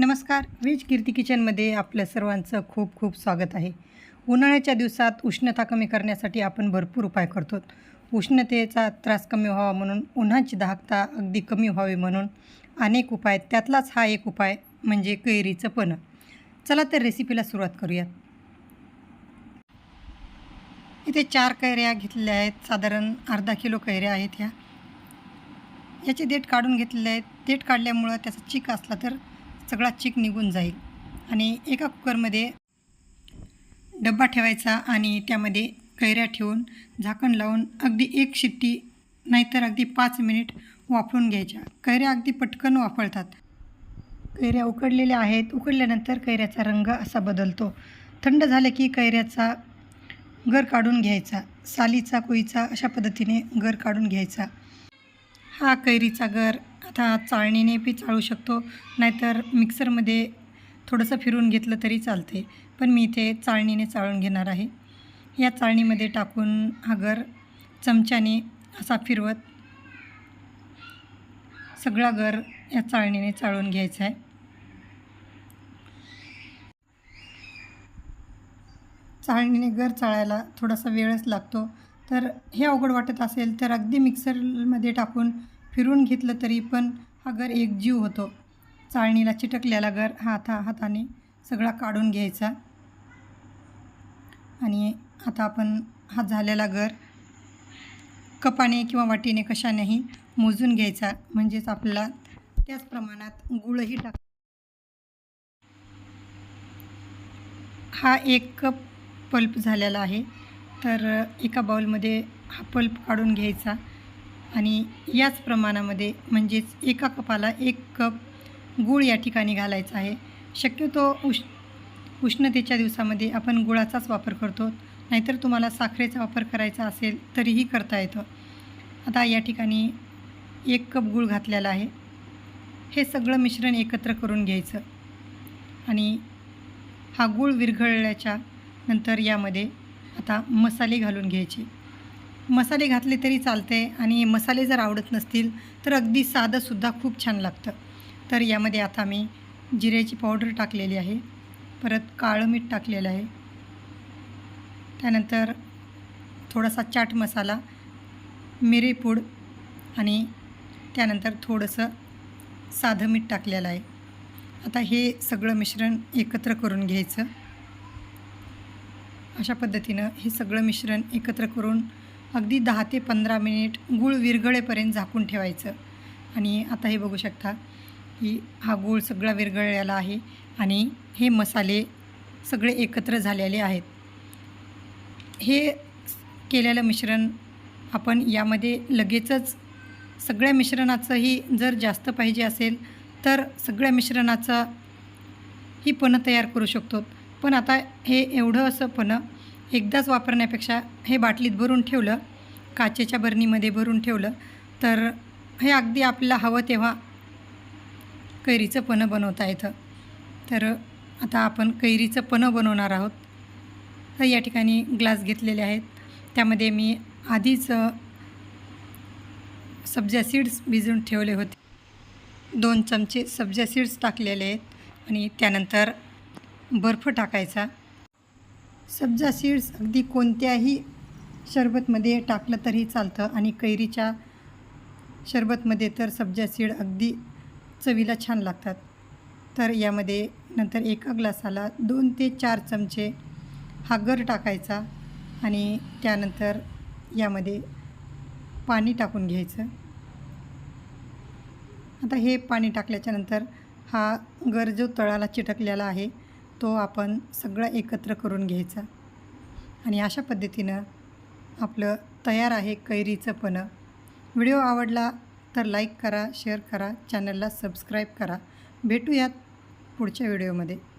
नमस्कार वेज कीर्ती किचनमध्ये आपलं सर्वांचं खूप खूप स्वागत आहे. उन्हाळ्याच्या दिवसात उष्णता कमी करण्यासाठी आपण भरपूर उपाय करतो. उष्णतेचा त्रास कमी व्हावा म्हणून उन्हाची दाहकता अगदी कमी व्हावी म्हणून अनेक उपाय त्यातलाच हा एक उपाय म्हणजे कैरीचं पणं. चला तर रेसिपीला सुरुवात करूयात. इथे चार कैऱ्या घेतलेल्या आहेत. साधारण अर्धा किलो कैऱ्या आहेत ह्या. याचे देठ काढून घेतलेले आहेत. देठ काढल्यामुळं त्याचा चीक असला तर सगळा चीक निघून जाईल. आणि एका कुकरमध्ये डब्बा ठेवायचा आणि त्यामध्ये कैऱ्या ठेवून झाकण लावून अगदी एक शिट्टी नाहीतर अगदी पाच मिनिट वाफळून घ्यायच्या. कैऱ्या अगदी पटकन वाफळतात कैऱ्या उकडलेल्या आहेत. उकडल्यानंतर कैऱ्याचा रंग असा बदलतो. थंड झालं की कैऱ्याचा गर काढून घ्यायचा. सालीचा कोईचा अशा पद्धतीने गर काढून घ्यायचा. हा कैरीचा गर आता चाळणीने बी चाळू शकतो. नाहीतर मिक्सरमध्ये थोडंसं फिरून घेतलं तरी चालते. पण मी इथे चाळणीने चाळून घेणार आहे. या चाळणीमध्ये टाकून हा गर चमच्याने असा फिरवत सगळा गर या चाळणीने चाळून घ्यायचा आहे. चाळणीने गर चाळायला थोडासा वेळच लागतो. तर हे अवघड वाटत असेल तर अगदी मिक्सरमध्ये टाकून फिरून घेतलं तरी पण हा घर एकजीव होतो. चाळणीला चिटकलेला घर हाता हाताने सगळा काढून घ्यायचा. आणि आता आपण हा झालेला घर कपाने किंवा वाटीने कशानेही मोजून घ्यायचा. म्हणजेच आपल्याला त्याच प्रमाणात गुळही टाक हा एक कप पल्प झालेला आहे. तर एका बाउलमध्ये हा पल्प काढून घ्यायचा. आणि याच प्रमाणामध्ये म्हणजेच एका कपाला एक कप गूळ या ठिकाणी घालायचा आहे. शक्यतो उष् उष्णतेच्या दिवसामध्ये आपण गुळाचाच वापर करतो. नाहीतर तुम्हाला साखरेचा वापर करायचा असेल तरीही करता येतं. आता या ठिकाणी एक कप गूळ घातलेला आहे. हे सगळं मिश्रण एकत्र करून घ्यायचं. आणि हा गूळ विरघळल्याच्या नंतर यामध्ये आता मसाले घालून घ्यायचे. मसाले घातले तरी चालते आणि मसाले जर आवडत नसतील तर अगदी साधंसुद्धा खूप छान लागतं. तर यामध्ये आता मी जिऱ्याची पावडर टाकलेली आहे. परत काळं मीठ टाकलेलं आहे. त्यानंतर थोडासा चाट मसाला मिरेपूड आणि त्यानंतर थोडंसं साधं मीठ टाकलेलं आहे. आता हे सगळं मिश्रण एकत्र करून घ्यायचं. अशा पद्धतीनं हे सगळं मिश्रण एकत्र करून अगदी दहा ते पंधरा मिनिट गूळ विरघळेपर्यंत झाकून ठेवायचं. आणि आता हे बघू शकता की हा गूळ सगळा विरघळलेला आहे आणि हे मसाले सगळे एकत्र झालेले आहेत. हे केलेलं मिश्रण आपण यामध्ये लगेचच सगळ्या मिश्रणाचंही जर जास्त पाहिजे असेल तर सगळ्या मिश्रणाचा ही पणं तयार करू शकतो. पण आता हे एवढं असं पणं एकदाच वापरण्यापेक्षा हे बाटलीत भरून ठेवलं काचेच्या बरणीमध्ये भरून ठेवलं तर हे अगदी आपल्याला हवं तेव्हा कैरीचं पणं बनवता येतं. तर आता आपण कैरीचं पणं बनवणार आहोत. तर या ठिकाणी ग्लास घेतलेले आहेत. त्यामध्ये मी आधीच सब्जा सीड्स भिजवून ठेवले होते. दोन चमचे सब्जा सीड्स टाकलेले आहेत आणि त्यानंतर बर्फ टाकायचा. सब्जा सीड्स अगदी कोणत्याही शरबतमध्ये टाकलं तरी चालतं आणि कैरीच्या शरबतमध्ये तर सब्जा सीड अगदी चवीला छान लागतात. तर यामध्ये नंतर एका ग्लासाला दोन ते चार चमचे हा गर टाकायचा आणि त्यानंतर यामध्ये पाणी टाकून घ्यायचं. आता हे पाणी टाकल्याच्यानंतर हा गर जो तळाला चिटकलेला आहे तो आपण सगळं एकत्र करून घ्यायचा. आणि अशा पद्धतीनं आपलं तयार आहे कैरीचं पणं. व्हिडिओ आवडला तर लाईक करा शेअर करा चॅनलला सबस्क्राईब करा. भेटूयात पुढच्या व्हिडिओमध्ये.